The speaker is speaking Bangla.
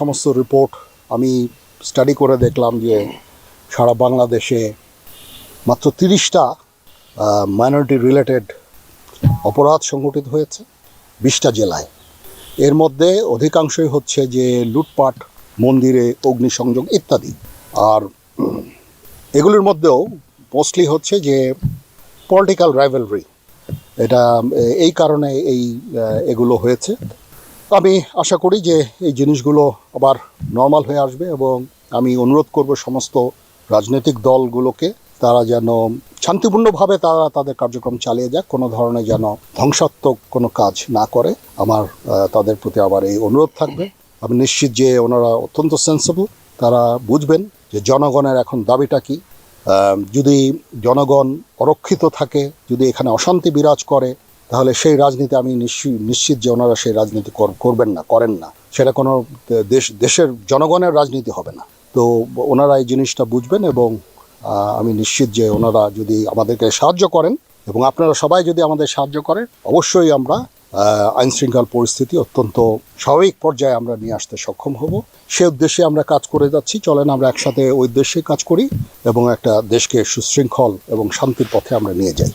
সমস্ত রিপোর্ট আমি স্টাডি করে দেখলাম যে সারা বাংলাদেশে মাত্র তিরিশটা মাইনরিটি রিলেটেড অপরাধ সংঘটিত হয়েছে বিশটা জেলায়। এর মধ্যে অধিকাংশই হচ্ছে যে লুটপাট, মন্দিরে অগ্নিসংযোগ ইত্যাদি। আর এগুলির মধ্যেও মোস্টলি হচ্ছে যে পলিটিক্যাল রাইভেলরি এটা এই কারণে এই এগুলো হয়েছে। আমি আশা করি যে এই জিনিসগুলো আবার নর্মাল হয়ে আসবে এবং আমি অনুরোধ করব সমস্ত রাজনৈতিক দলগুলোকে, তারা যেন শান্তিপূর্ণভাবে তারা তাদের কার্যক্রম চালিয়ে যাক, কোনো ধরনের যেন ধ্বংসাত্মক কোনো কাজ না করে। আমার তাদের প্রতি আবার এই অনুরোধ থাকবে। আমি নিশ্চিত যে ওনারা অত্যন্ত সেন্সিবল তারা বুঝবেন যে জনগণের এখন দাবিটা কি। যদি জনগণ অরক্ষিত থাকে, যদি এখানে অশান্তি বিরাজ করে তাহলে সেই রাজনীতি আমি নিশ্চি- নিশ্চিত যে ওনারা সেই রাজনীতি কর- করবেন না, করেন না। সেটা কোনো দেশ, দেশের জনগণের রাজনীতি হবে না। তো ওনারা এই জিনিসটা বুঝবেন এবং আমি নিশ্চিত যে ওনারা যদি আমাদেরকে সাহায্য করেন এবং আপনারা সবাই যদি আমাদের সাহায্য করেন, অবশ্যই আমরা আইন শৃঙ্খল পরিস্থিতি অত্যন্ত স্বাভাবিক পর্যায়ে আমরা নিয়ে আসতে সক্ষম হব। সে উদ্দেশ্যে আমরা কাজ করে যাচ্ছি। চলেন আমরা একসাথে ওই উদ্দেশ্যে কাজ করি এবং একটা দেশকে সুশৃঙ্খল এবং শান্তির পথে আমরা নিয়ে যাই।